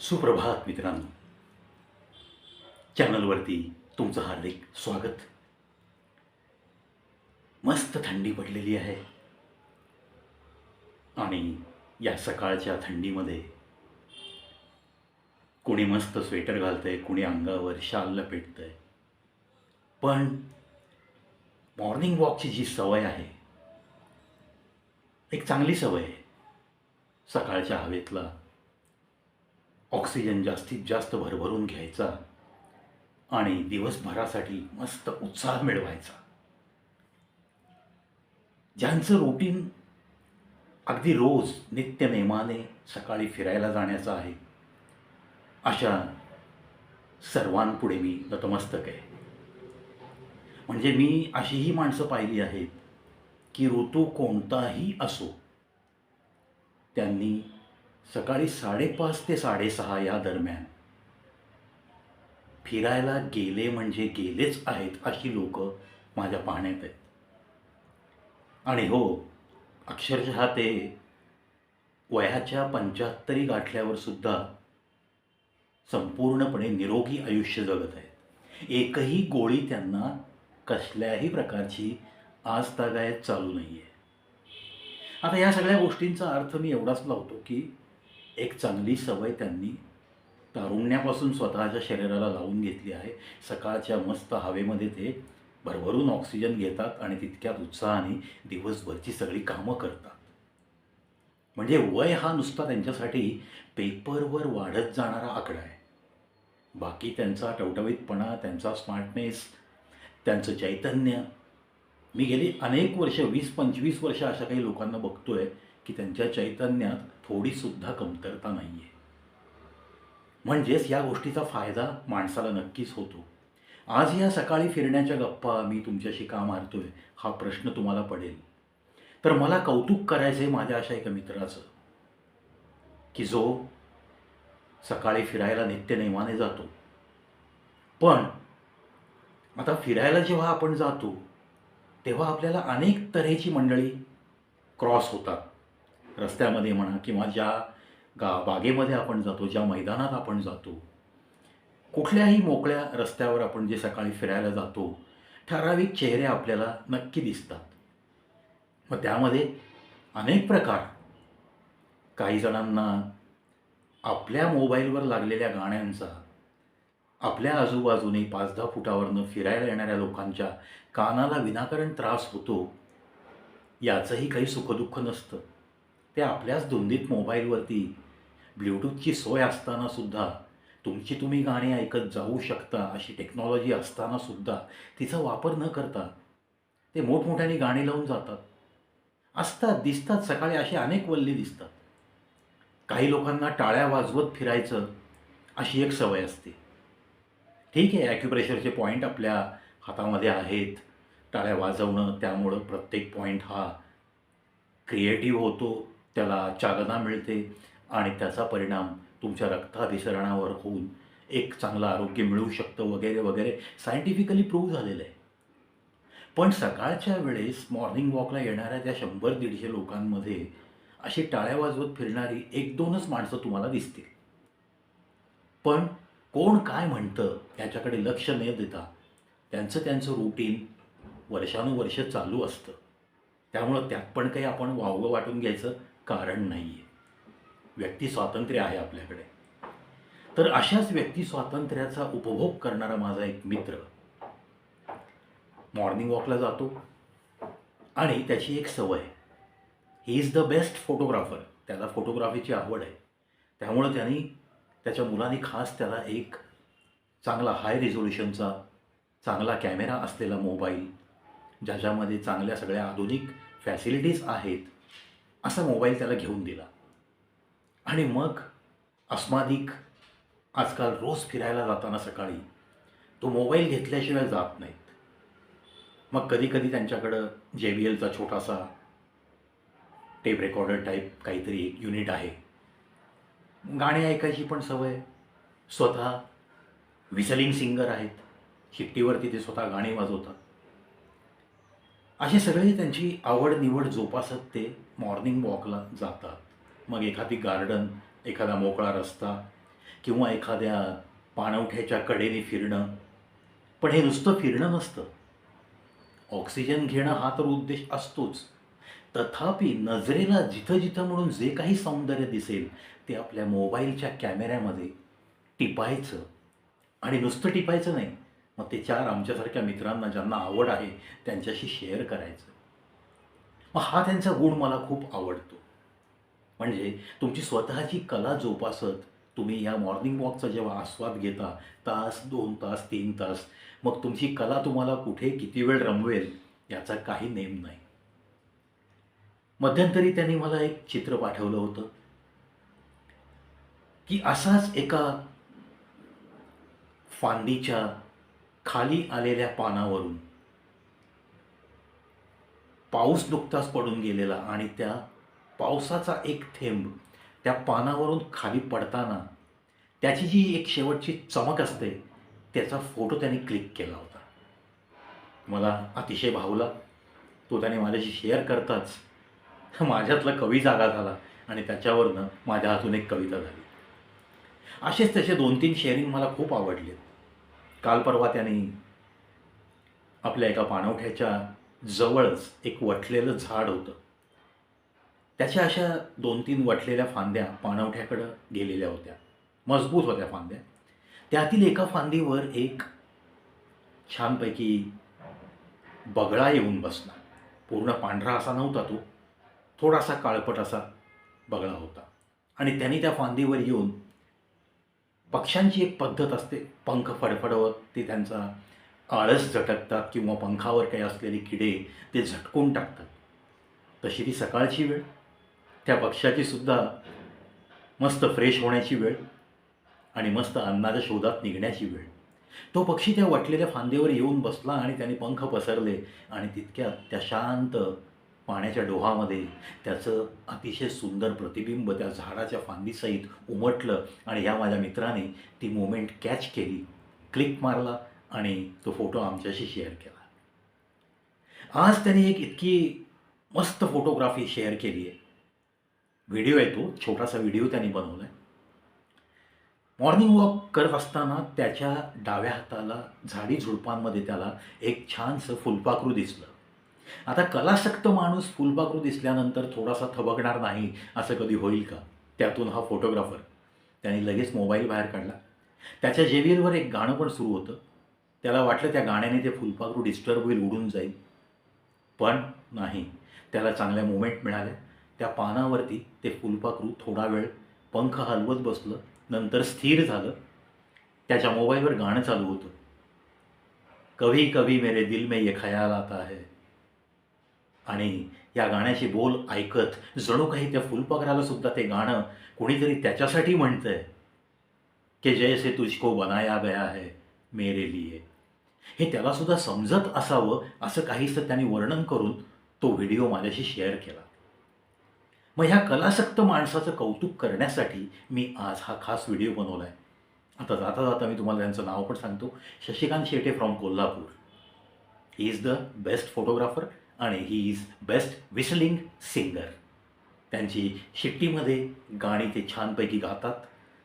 सुप्रभात मित्रांनो. चॅनलवरती तुमचं हार्दिक स्वागत. मस्त थंडी पडलेली आहे. आणि या सकाळच्या थंडीमध्ये कोणी मस्त स्वेटर घालतंय कोणी अंगावर शाल लपेटतंय पण मॉर्निंग वॉकची जी सवय आहे एक चांगली सवय आहे. सकाळच्या हवेतला ऑक्सिजन जास्तीत जास्त भरभरून घ्यायचा आणि दिवसभरासाठी मस्त उत्साह मिळवायचा. ज्यांचं रुटीन अगदी रोज नित्यनेमाने सकाळी फिरायला जाण्याचं आहे अशा सर्वांपुढे मी नतमस्तक आहे. म्हणजे मी अशीही माणसं पाहिली आहेत की ऋतू कोणताही असो त्यांनी सकाळी साडेपाच ते साडेसहा या दरम्यान. फिरायला गेले म्हणजे गेलेच आहेत अशी लोक माझ्या पाहण्यात आहेत. आणि हो अक्षरशः ते वयाच्या पंच्याहत्तरी गाठल्यावर सुद्धा संपूर्णपणे निरोगी आयुष्य जगत आहेत. एकही गोळी त्यांना कसल्याही प्रकारची आज तागायत चालू नाही आहे आता या सगळ्या गोष्टींचा अर्थ मी एवढाच लावतो की एक चांगली सवय त्यांनी तारुण्यापासून स्वतःच्या शरीराला लावून घेतली आहे. सकाळच्या मस्त हवेमध्ये ते भरभरून ऑक्सिजन घेतात आणि तितक्यात उत्साहाने दिवसभरची सगळी कामं करतात. म्हणजे वय हा नुसता त्यांच्यासाठी पेपरवर वाढत जाणारा आकडा आहे. बाकी त्यांचा टवटवीतपणा त्यांचा स्मार्टनेस त्यांचं चैतन्य. मी गेली अनेक वर्ष वीस पंचवीस वर्ष अशा काही लोकांना बघतो आहे की त्यांच्या चैतन्यात थोडीसुद्धा कमतरता नाही आहे म्हणजेच या गोष्टीचा फायदा माणसाला नक्कीच होतो. आज या सकाळी फिरण्याच्या गप्पा मी तुमच्याशी का मारतोय हा प्रश्न तुम्हाला पडेल. तर मला कौतुक करायचं आहे माझ्या अशा एका मित्राचं की जो सकाळी फिरायला नित्यनेमाने जातो. पण आता फिरायला जेव्हा आपण जातो तेव्हा आपल्याला अनेक तऱ्हेची मंडळी क्रॉस होतात. रस्त्यामध्ये म्हणा किंवा ज्या गा बागेमध्ये आपण जातो ज्या मैदानात आपण जातो कुठल्याही मोकळ्या रस्त्यावर आपण जे सकाळी फिरायला जातो ठराविक चेहरे आपल्याला नक्की दिसतात. मग त्यामध्ये अनेक प्रकार. काही जणांना आपल्या मोबाईलवर लागलेल्या गाण्यांचा आपल्या आजूबाजूने पाच दहा फुटावरनं फिरायला येणाऱ्या लोकांच्या कानाला विनाकारण त्रास होतो याचंही काही सुखदुःख नसतं. ते आपल्याच धुंदीत मोबाईलवरती. ब्ल्यूटूथची सोय असतानासुद्धा तुमची तुम्ही गाणी ऐकत जाऊ शकता अशी टेक्नॉलॉजी असतानासुद्धा तिचा वापर न करता ते मोठमोठ्याने गाणी लावून जातात. असतात दिसतात सकाळी अशी अनेक वल्ली दिसतात. काही लोकांना टाळ्या वाजवत फिरायचं अशी एक सवय असते. ठीक आहे ॲक्युप्रेशरचे पॉईंट आपल्या हातामध्ये आहेत. टाळ्या वाजवणं त्यामुळं प्रत्येक पॉईंट हा क्रिएटिव्ह होतो. त्याला चालना मिळते आणि त्याचा परिणाम तुमच्या रक्ताभिसरणावर होऊन एक चांगलं आरोग्य मिळू शकतं वगैरे वगैरे सायंटिफिकली प्रूव्ह झालेलं आहे. पण सकाळच्या वेळेस मॉर्निंग वॉकला येणाऱ्या त्या शंभर दीडशे लोकांमध्ये अशी टाळ्या वाजवत फिरणारी एक दोनच माणसं तुम्हाला दिसतील. पण कोण काय म्हणतं याच्याकडे लक्ष न देता त्यांचं त्यांचं रुटीन वर्षानुवर्ष चालू असतं. त्यामुळं त्यात पण काही आपण वावगं वाटून घ्यायचं कारण नाही आहे व्यक्ती स्वातंत्र्य आहे आपल्याकडे. तर अशाच व्यक्ती स्वातंत्र्याचा उपभोग करणारा माझा एक मित्र मॉर्निंग वॉकला जातो आणि त्याची एक सवय. He is the best photographer त्याला फोटोग्राफीची आवड आहे. त्यामुळं त्यांनी त्याच्या मुलांनी खास त्याला एक चांगला हाय रिझोल्युशनचा चांगला कॅमेरा असलेला मोबाईल ज्याच्यामध्ये चांगल्या सगळ्या आधुनिक फॅसिलिटीज आहेत असा मोबाईल त्याला घेऊन दिला. आणि मग अस्मादिक आजकाल रोज फिरायला जाताना सकाळी तो मोबाईल घेतल्याशिवाय जात नाहीत. मग कधीकधी त्यांच्याकडं जे बी एलचा छोटासा टेप रेकॉर्डर टाईप काहीतरी एक युनिट आहे. गाणी ऐकायची पण सवय. स्वतः विसलिंग सिंगर आहेत. शिट्टीवरती ते स्वतः गाणी वाजवतात. अशी सगळी त्यांची आवड निवड जोपासत ते मॉर्निंग वॉकला जातात. मग एखादी गार्डन एखादा मोकळा रस्ता किंवा एखाद्या पाणवठ्याच्या कडेने फिरणं. पण हे नुसतं फिरणं नसतं. ऑक्सिजन घेणं हा तर उद्देश असतोच. तथापि नजरेला जिथं जिथं म्हणून जे काही सौंदर्य दिसेल ते आपल्या मोबाईलच्या कॅमेऱ्यामध्ये टिपायचं. आणि नुसतं टिपायचं नाही. मग ते चार आमच्यासारख्या मित्रांना ज्यांना आवड आहे त्यांच्याशी शेअर करायचं. मग हा त्यांचा गुण मला खूप आवडतो. म्हणजे तुमची स्वतःची कला जोपासत तुम्ही या मॉर्निंग वॉकचा जेव्हा आस्वाद घेता तास दोन तास तीन तास मग तुमची कला तुम्हाला कुठे किती वेळ रमवेल याचा काही नेम नाही. मध्यंतरी त्यांनी मला एक चित्र पाठवलं होतं. की असाच एका फांदीच्या खाली आलेल्या पानावरून. पाऊस नुकताच पडून गेलेला आणि त्या पावसाचा एक थेंब त्या पानावरून खाली पडताना त्याची जी एक शेवटची चमक असते त्याचा फोटो त्याने क्लिक केला होता. मला अतिशय भावला. तो त्याने माझ्याशी शेअर करताच माझ्यातला कवी जागा झाला आणि त्याच्यावरनं माझ्या हातून एक कविता झाली. असेच त्याचे दोन तीन शेअरिंग मला खूप आवडले. काल परवा त्याने आपल्या एका पाणवठ्याच्या जवळच एक वटलेलं झाड होतं. त्याच्या अशा दोन तीन वटलेल्या फांद्या पाणवठ्याकडं गेलेल्या होत्या. मजबूत होत्या फांद्या. त्यातील एका फांदीवर एक छानपैकी बगळा येऊन बसला. पूर्ण पांढरा असा नव्हता तो. थोडासा काळपट असा बगळा होता. आणि त्यांनी त्या फांदीवर येऊन पक्ष्यांची एक पद्धत असते. पंख फडफडवत ते त्यांचा आळस झटकतात किंवा पंखावर काही असलेले किडे ते झटकून टाकतात. तशी ती सकाळची वेळ. त्या पक्ष्याचीसुद्धा मस्त फ्रेश होण्याची वेळ आणि मस्त अन्नाच्या शोधात निघण्याची वेळ. तो पक्षी त्या वटलेल्या फांदीवर येऊन बसला आणि त्याने पंख पसरले आणि तितक्यात त्या शांत पाण्याच्या डोहामध्ये त्याचं अतिशय सुंदर प्रतिबिंब त्या झाडाच्या फांदीसहित उमटलं आणि या माझ्या मित्राने ती मोमेंट कॅच केली. क्लिक मारला आणि तो फोटो आमच्याशी शेअर केला. आज त्याने एक इतकी मस्त फोटोग्राफी शेअर केली आहे. व्हिडिओ आहे तो छोटासा व्हिडिओ त्याने बनवला आहे मॉर्निंग वॉक करत असताना त्याच्या डाव्या हाताला झाडी झुडपांमध्ये त्याला एक छानसं फुलपाखरू दिसलं. आता कलासक्त माणूस फुलपाखरू दिसल्यानंतर थोडासा थबकणार नाही असं कधी होईल का? त्यातून हा फोटोग्राफर. त्याने लगेच मोबाईल बाहेर काढला. त्याच्या जेवीरवर एक गाणं पण सुरू होतं. त्याला वाटलं त्या गाण्याने ते फुलपाखरू डिस्टर्ब होईल उडून जाईल. पण नाही. त्याला चांगल्या मुमेंट मिळाल्या. त्या पानावरती ते फुलपाखरू थोडा वेळ पंख हलवत बसलं. नंतर स्थिर झालं. त्याच्या मोबाईलवर गाणं चालू होतं. कभी कभी मेरे दिल में ये ख्याल आता है. आणि या गाण्याचे बोल ऐकत जणू काही त्या फुलपाखराला सुद्धा ते गाणं कोणीतरी त्याच्यासाठी म्हणतंय की जैसे तुझको बनाया गया है मेरे लिए. हे त्याला सुद्धा समजत असावं असं काहीसं त्यांनी वर्णन करून तो व्हिडिओ माझ्याशी शेअर केला. मग ह्या कलासक्त माणसाचं कौतुक करण्यासाठी मी आज हा खास व्हिडिओ बनवला आहे आता जाता जाता मी तुम्हाला त्यांचं नाव पण सांगतो. Shashikant Shete from Kolhapur. He is the best photographer आणि he is best whistling singer त्यांची शिट्टीमध्ये गाणी ते छानपैकी गातात.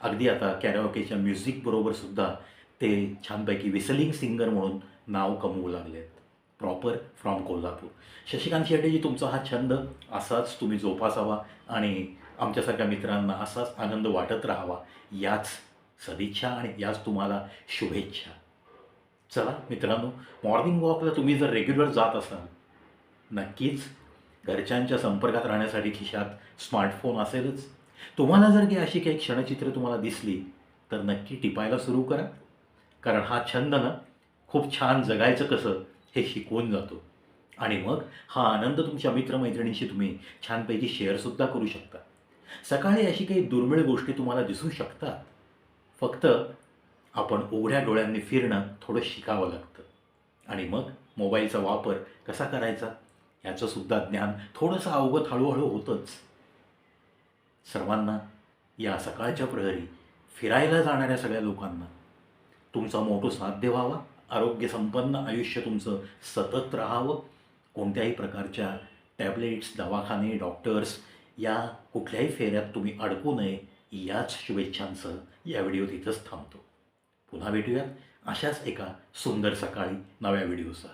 अगदी आता कॅराओकेच्या म्युझिकबरोबरसुद्धा ते छानपैकी विसलिंग सिंगर म्हणून नाव कमवू लागले आहेत प्रॉपर फ्रॉम कोल्हापूर. शशिकांत शेट्टीजी तुमचा हा छंद असाच तुम्ही जोपासावा आणि आमच्यासारख्या मित्रांना असाच आनंद वाटत राहावा याच सदिच्छा आणि याच तुम्हाला शुभेच्छा. चला मित्रांनो मॉर्निंग वॉकला तुम्ही जर रेग्युलर जात असाल नक्कीच. घरच्यांच्या संपर्कात राहण्यासाठी खिशात स्मार्टफोन असेलच. तुम्हाला जर की अशी काही क्षणचित्र तुम्हाला दिसली तर नक्की टिपायला सुरू करा. कारण हा छंद ना खूप छान जगायचं कसं हे शिकवून जातो. आणि मग हा आनंद तुमच्या मित्रमैत्रिणींशी तुम्ही छानपैकी शेअरसुद्धा करू शकता. सकाळी अशी काही दुर्मिळ गोष्टी तुम्हाला दिसू शकतात. फक्त आपण उघड्या डोळ्यांनी फिरणं थोडं शिकावं लागतं. आणि मग मोबाईलचा वापर कसा करायचा? याचं सुद्धा ज्ञान थोडंसं अवगत हळूहळू होतंच. सर्वांना या सकाळच्या प्रहरी फिरायला जाणाऱ्या सगळ्या लोकांना तुमचा मोठं साध्य व्हावा आरोग्यसंपन्न आयुष्य तुमचं सतत राहावं कोणत्याही प्रकारच्या टॅबलेट्स दवाखाने डॉक्टर्स या कुठल्याही फेऱ्यात तुम्ही अडकू नये याच शुभेच्छांसह या व्हिडिओ तिथंच थांबतो. पुन्हा भेटूयात अशाच एका सुंदर सकाळी नव्या व्हिडिओसह.